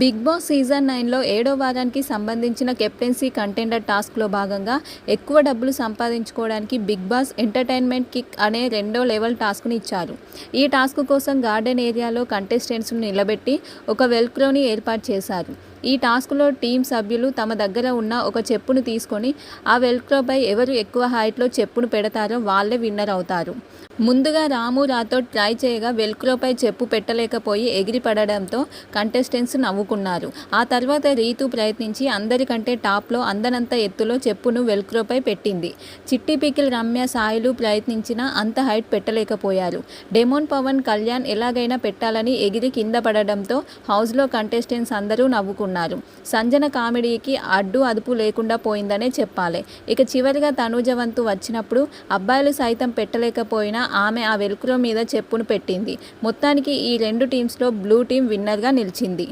Big boss season నైన్లో ఏడో వారానికి సంబంధించిన కెప్టెన్సీ కంటెండర్ టాస్క్లో భాగంగా ఎక్కువ డబ్బులు సంపాదించుకోవడానికి బిగ్ బాస్ ఎంటర్టైన్మెంట్ కిక్ అనే రెండో లెవెల్ టాస్క్ని ఇచ్చారు. ఈ టాస్క్ కోసం గార్డెన్ ఏరియాలో కంటెస్టెంట్స్ను నిలబెట్టి ఒక వెల్క్రోని ఏర్పాటు చేశారు. ఈ టాస్క్లో టీం సభ్యులు తమ దగ్గర ఉన్న ఒక చెప్పును తీసుకొని ఆ వెల్క్రోపై ఎవరు ఎక్కువ హైట్లో చెప్పును పెడతారో వాళ్ళే విన్నర్ అవుతారు. ముందుగా రాము రాతో ట్రై చేయగా వెల్క్రోపై చెప్పు పెట్టలేకపోయి ఎగిరి పడడంతో కంటెస్టెంట్స్ నవ్వుకున్నారు. ఆ తర్వాత రీతు ప్రయత్నించి అందరికంటే టాప్లో అందనంత ఎత్తులో చెప్పును వెల్క్రోపై పెట్టింది. చిట్టి పికిల్ రమ్య సాయిలు ప్రయత్నించినా అంత హైట్ పెట్టలేకపోయారు. డెమోన్ పవన్ కళ్యాణ్ ఎలాగైనా పెట్టాలని ఎగిరి కింద పడడంతో హౌస్లో కంటెస్టెంట్స్ అందరూ నవ్వుకున్నారు. సంజన కామెడీకి అడ్డు అదుపు లేకుండా పోయిందనే చెప్పాలి. ఇక చివరిగా తనూజ వంతు వచ్చినప్పుడు అబ్బాయిలు సైతం పెట్టలేకపోయినా ఆమె ఆ వెలుకులో మీద చెప్పును పెట్టింది. మొత్తానికి ఈ రెండు టీమ్స్లో బ్లూ టీం విన్నర్గా నిలిచింది.